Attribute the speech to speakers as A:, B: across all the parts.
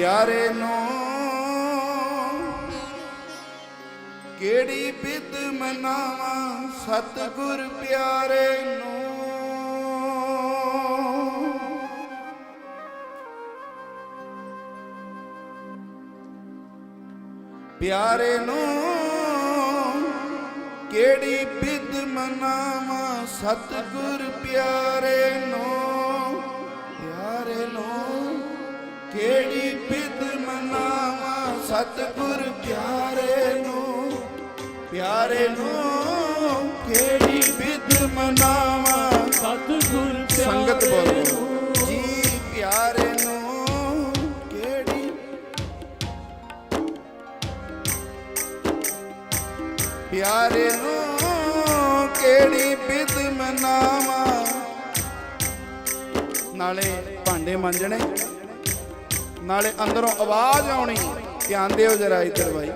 A: ਪਿਆਰੇ ਨੂੰ ਕਿਹੜੀ ਬਿਦ ਮਨਾਵਾਂ? ਸਤਿਗੁਰ ਪਿਆਰੇ ਨੂੰ। ਪਿਆਰੇ ਨੂੰ ਕਿਹੜੀ ਬਿਦ ਮਨਾਵਾਂ? ਸਤਿਗੁਰ ਪਿਆਰੇ ਨੂੰ ਪਿਆਰੇ ਨੂੰ। ਕਿਹੜੀ ਬਿਦ ਮਨਾਵਾਂ? ਸਤਿਗੁਰ ਪਿਆਰੇ ਨੂੰ ਪਿਆਰੇ ਨੂੰ ਕਿਹੜੀ ਬਿਦ ਮਨਾਵਾਂ?
B: ਸਤਿਗੁਰ
A: ਸੰਗਤ ਬੋਲੋ। ਜੀ ਪਿਆਰੇ ਨੂੰ ਕਿਹੜੀ ਪਿਆਰੇ ਨੂੰ ਕਿਹੜੀ ਬਿਦ ਮਨਾਵਾਂ? ਨਾਲੇ ਭਾਂਡੇ ਮਾਂਜਣੇ। ਨਾਲੇ ਅੰਦਰੋਂ ਆਵਾਜ਼ ਆਉਣੀ ਧਿਆਨ ਦਿਓ ਜਰਾ ਇੱਧਰ ਬਾਈ।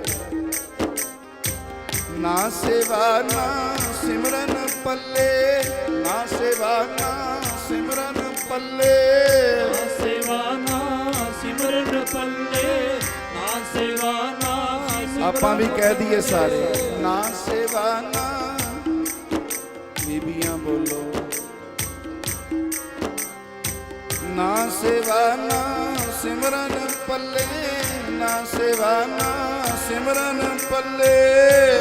A: ਨਾ ਸੇਵਾ ਨਾ ਸਿਮਰਨ ਪੱਲੇ ਨਾ ਸੇਵਾ ਨਾ ਸਿਮਰਨ ਪੱਲੇ।
B: ਨਾ ਸੇਵਾ ਨਾ ਸਿਮਰਨ ਪੱਲੇ ਨਾ ਸੇਵਾ ਨਾ
A: ਆਪਾਂ ਵੀ ਕਹਿ ਦਈਏ ਸਾਰੇ ਨਾ ਸੇਵਾ ਨਾ। ਬੀਬੀਆਂ ਬੋਲੋ। ਨਾ ਸੇਵਾ ਨਾ ਸਿਮਰਨ ਪੱਲੇ ਨਾ ਸੇਵਾ ਨਾ ਸਿਮਰਨ ਪੱਲੇ।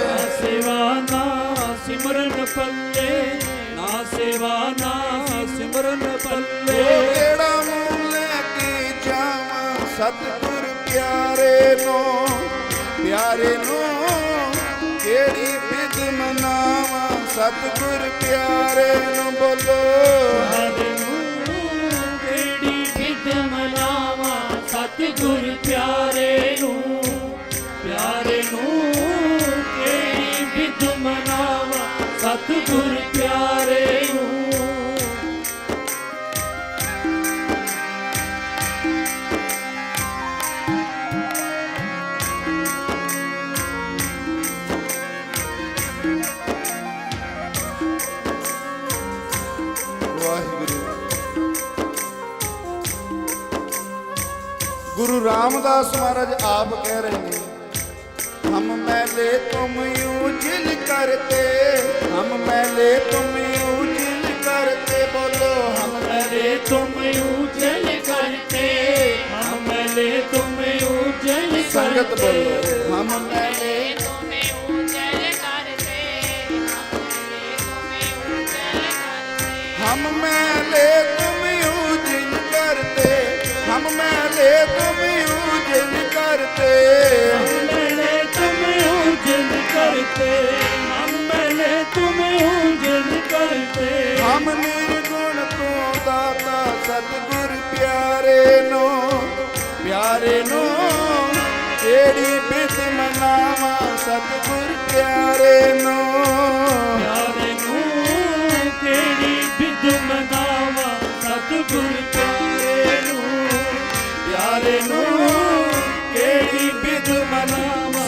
B: ਨਾ ਸੇਵਾ ਨਾ ਸਿਮਰਨ ਪੱਲੇ ਨਾ ਸੇਵਾ ਨਾ ਸਿਮਰਨ ਪੱਲੇ।
A: ਕਿਹੜਾ ਮੂੰਹ ਲੈ ਕੇ ਜਾਵਾਂ? ਸਤਿਗੁਰ ਪਿਆਰੇ ਨੂੰ ਪਿਆਰੇ ਨੂੰ ਕਿਹੜੀ ਬਿਦ ਮਨਾਵਾਂ? ਸਤਿਗੁਰ ਪਿਆਰੇ ਨੂੰ ਬੋਲੋ।
B: ਸਤਿਗੁਰ ਪਿਆਰੇ
A: ਗੁਰੂ ਰਾਮਦਾਸ ਮਹਾਰਾਜ ਆਪ ਕਹਿ ਰਹੇ ਨੇ ਹਮ ਮੈਲੇ ਤੁਮ ਉਜਲ ਕਰਤੇ ਹਮ ਮੈਲੇ ਤੁਮ ਉਜਲ ਕਰਤੇ ਬੋਲੋ ਹਮ ਮੈਲੇ
C: ਤੁਮ ਉਜਲ ਕਰਤੇ ਹਮ ਮੈਲੇ ਤੁਮ ਉਜਲ ਸੰਗਤ
A: ਹਮ ਮੈਲੇ ਤੁਮ ਉਜਲ ਤੁਮ ਉਜਲ ਕਰਤੇ ਹਮ ਮੈਂ ਨੇ ਤੁਮ ਉਜਲ ਕਰਤੇ।
B: ਹਮਨੇ ਤੁਮ ਉਜਲ ਕਰਤੇ। ਹਮਨੇ ਤੁਮ ਉਜਲ ਕਰਤੇ।
A: ਹਮ ਨਿਰਗੁਣ ਤੋਂ ਦਾਤਾ ਸਤਿਗੁਰ ਪਿਆਰੇ ਨੋ ਪਿਆਰੇ ਨੋ ਕਿਹੜੀ ਬਿਦ ਮਨਾਵਾ ਸਤਿਗੁਰ ਪਿਆਰੇ ਨੋ।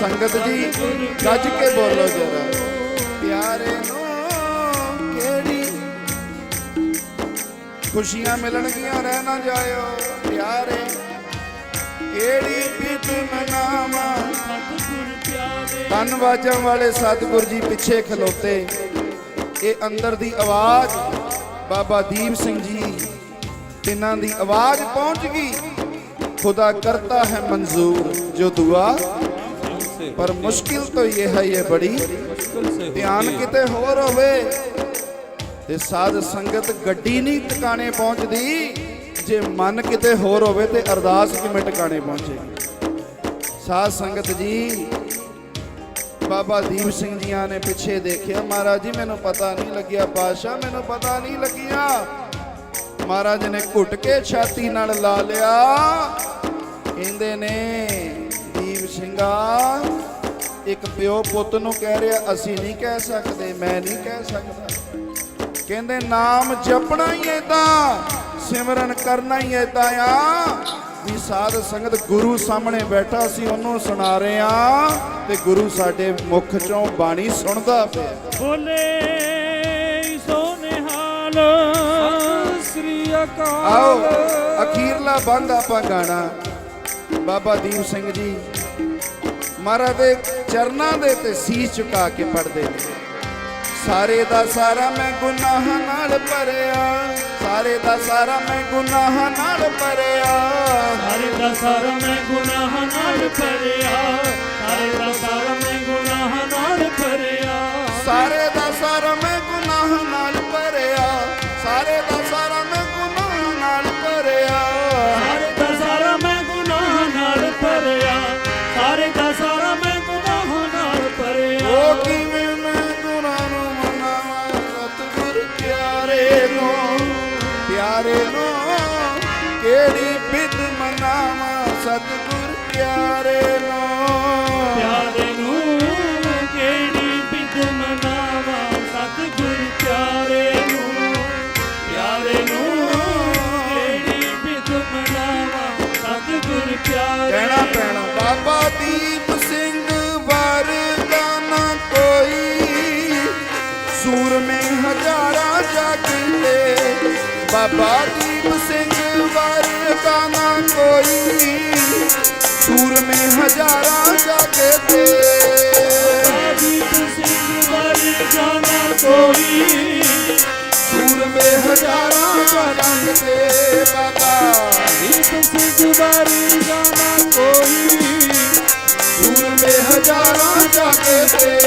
A: ਸੰਗਤ ਜੀ ਗੱਜ ਕੇ ਬੋਲੋ ਜਰਾ। ਪਿਆਰੇ ਨੂੰ ਕਿਹੜੀ? ਖੁਸ਼ੀਆਂ ਮਿਲਣਗੀਆਂ, ਰਹਿ ਨਾ ਜਾਇਓ। ਪਿਆਰੇ, ਕਿਹੜੀ ਬਿਦ ਮਨਾਵਾਂ? ਧੰਨਵਾਜਾਂ ਵਾਲੇ ਸਤਿਗੁਰ ਜੀ ਪਿੱਛੇ ਖਲੋਤੇ। ਇਹ ਅੰਦਰ ਦੀ ਆਵਾਜ਼ ਬਾਬਾ ਦੀਪ ਸਿੰਘ ਜੀ, ਤਿੰਨਾਂ ਦੀ ਆਵਾਜ਼ ਪਹੁੰਚ ਗਈ। ਖੁਦਾ ਕਰਤਾ ਹੈ ਮਨਜ਼ੂਰ ਜੋ ਦੁਆ ਪਰ ਮੁਸ਼ਕਿਲ ਤਾਂ ਇਹ ਹੈ ਇਹ ਬੜੀ। ਧਿਆਨ ਕਿਤੇ ਹੋਰ ਹੋਵੇ। ਤੇ ਸਾਧ ਸੰਗਤ ਗੱਡੀ ਨਹੀਂ ਟਿਕਾਣੇ ਪਹੁੰਚਦੀ। ਜੇ ਮਨ ਕਿਤੇ ਹੋਰ ਹੋਵੇ ਤੇ ਅਰਦਾਸ ਕਿਵੇਂ ਟਿਕਾਣੇ ਪਹੁੰਚੇ ਸਾਧ ਸੰਗਤ ਜੀ ਬਾਬਾ ਦੀਪ ਸਿੰਘ ਜੀਆਂ ਨੇ ਪਿੱਛੇ ਦੇਖਿਆ। ਮਹਾਰਾਜ ਜੀ ਮੈਨੂੰ ਪਤਾ ਨਹੀਂ ਲੱਗਿਆ। ਪਾਸ਼ਾ ਮੈਨੂੰ ਪਤਾ ਨਹੀਂ ਲੱਗਿਆ। ਮਹਾਰਾਜ ਨੇ ਘੁੱਟ ਕੇ ਛਾਤੀ ਨਾਲ ਲਾ ਲਿਆ। ਕਹਿੰਦੇ ਨੇ ਦੀਪ ਸਿੰਘਾ ਇੱਕ ਪਿਓ ਪੁੱਤ ਨੂੰ ਕਹਿ ਰਿਹਾ ਅਸੀਂ ਨਹੀਂ ਕਹਿ ਸਕਦੇ ਮੈਂ ਨਹੀਂ ਕਹਿ ਸਕਦਾ। ਕਹਿੰਦੇ ਨਾਮ ਜਪਣਾ ਹੀ ਏਦਾਂ ਸਿਮਰਨ ਕਰਨਾ ਹੀ ਏਦਾਂ ਆ। ਵੀ ਸਾਧ ਸੰਗਤ ਗੁਰੂ ਸਾਹਮਣੇ ਬੈਠਾ ਸੀ ਉਹਨੂੰ ਸੁਣਾ ਰਹੇ ਆ ਤੇ ਗੁਰੂ ਸਾਡੇ ਮੁਖ ਚੋਂ ਬਾਣੀ ਸੁਣਦਾ ਪਿਆ।
B: ਬੋਲੇ ਸੋਨਿਹਾਲ ਸ੍ਰੀ ਅਕਾਲ।
A: ਆਓ ਅਖੀਰਲਾ ਬੰਦ ਆਪਾਂ ਗਾਣਾ। ਬਾਬਾ ਦੀਪ ਸਿੰਘ ਜੀ ਮਹਾਰਾਜ ਦੇ ਚਰਨਾਂ ਦੇ ਤੇ ਸੀਸ ਝੁਕਾ ਕੇ ਪੜਦੇ ਨੇ। ਸਾਰੇ ਦਾ ਸਾਰਾ ਮੈਂ ਗੁਨਾਹਾਂ ਨਾਲ ਭਰਿਆ। ਸਾਰੇ ਦਾ ਸਾਰਾ ਮੈਂ ਗੁਨਾਹਾਂ ਨਾਲ ਭਰਿਆ।
B: ਸਾਰੇ ਦਾ ਸਾਰਾ ਮੈਂ ਗੁਨਾਹਾਂ ਨਾਲ ਭਰਿਆ। ਸਾਰੇ ਦਾ ਸਾਰਾ ਮੈਂ ਗੁਨਾਹਾਂ ਨਾਲ ਭਰਿਆ।
A: ਸਾਰੇ ਦਾ ਸਾਰਾ ਮੈਂ ਗੁਨਾਹਾਂ ਨਾਲ ਭਰਿਆ। ਸਾਰੇ ਦਾ ਪਿਆਰੇ ਨੂੰ ਕਿਹੜੀ ਬਿਦ ਮਨਾਵਾਂ? ਸਤਿਗੁਰ ਪਿਆਰੇ ਨੂੰ। ਬਾਬਾ ਦੀਪ ਸਿੰਘ ਵਰਗਾ ਨਾ ਕੋਈ ਸੂਰਮੇ ਹਜ਼ਾਰਾਂ ਜਗਦੇ ਦੀਪ ਸਿੰਘ ਵਰਗਾ ਨਾ ਕੋਈ ਸੂਰਮੇ ਹਜ਼ਾਰਾਂ ਜਗਦੇ ਬਾਬਾ।
B: ਦੀਪ ਸਿੰਘ ਵਰਗਾ ਨਾ ਕੋਈ
A: ਸੂਰਮੇ ਹਜ਼ਾਰਾਂ ਜਗਦੇ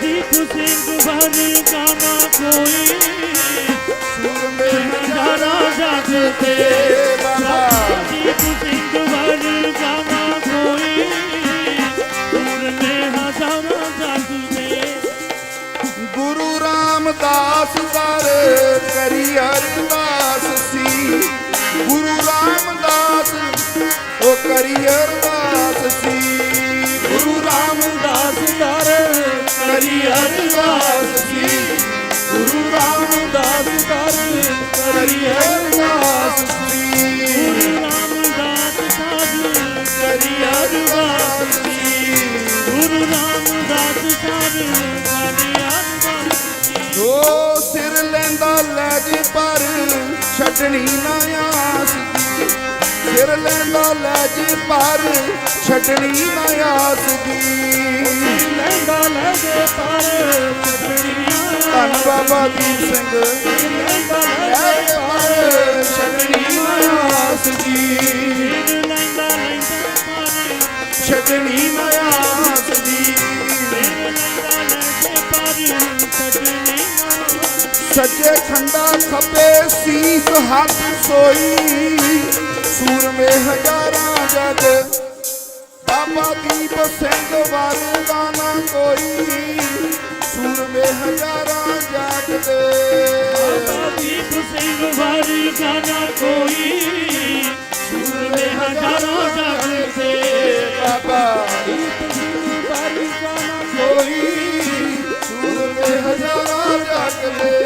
B: ਦੀਪ ਸਿੰਘ ਵਰਗਾ ਨਾ ਕੋਈ ਜਗ ਤੇ
A: ਬਾਬਾ ਗੁਰੂ ਰਾਮਦਾਸ ਤਾਰੇ ਕਰੀ ਅਰਦਾਸ ਗੁਰੂ ਰਾਮਦਾਸ ਉਹ ਕਰੀ ਅਰਦਾਸ ਸੀ। ਉਹ ਸਿਰ ਲੈਂਦਾ ਲੈ ਜੇ ਪਰ ਛੱਡਣੀ ਨਾ ਆਸ ਦੀ ਸਿਰ ਲੈਂਦਾ ਲੈ ਜੇ ਪਰ ਛੱਡਣੀ ਨਾ ਆਸ ਦੀ
B: ਲੈਂਦਾ ਲੈ ਜੇ ਪਰ ਛੱਡਣੀਆਂ
A: ਧੰਨ ਬਾਬਾ ਦੀਪ ਸਿੰਘ।
B: ਲੈਂਦਾ ਲੈ
A: ਲੈ
B: ਜੇ
A: ਜੇ ਪਰ ਛੱਡਣੀ ਨਾ ਆਸ ਦੀ
B: ਲੈਂਦਾ ਲੈਂਦਾ ਪਰ
A: ਛੱਡਣੀ ਨਾ ਆਸ ਦੀ ਸੱਚੇ ਖੰਡਾ ਖੱਬੇ ਸੀਸ ਹੱਥ ਸੋਈ। ਸੂਰਮੇ ਹਜ਼ਾਰਾਂ ਜਗ ਬਾਬਾ ਦੀਪ ਸਿੰਘ ਵਾਰੂ ਦਾ ਨਾ ਕੋਈ। ਸੂਰਮੇ ਹਜ਼ਾਰਾਂ ਜਗ ਦੇ।
B: ਬਾਬਾ ਦੀਪ ਸਿੰਘ ਵਾਰੂ ਦਾ ਨਾ ਕੋਈ। ਸੂਰਮੇ ਹਜ਼ਾਰਾਂ ਜਗ ਬਾਬਾ ਦੀਪ থাকবে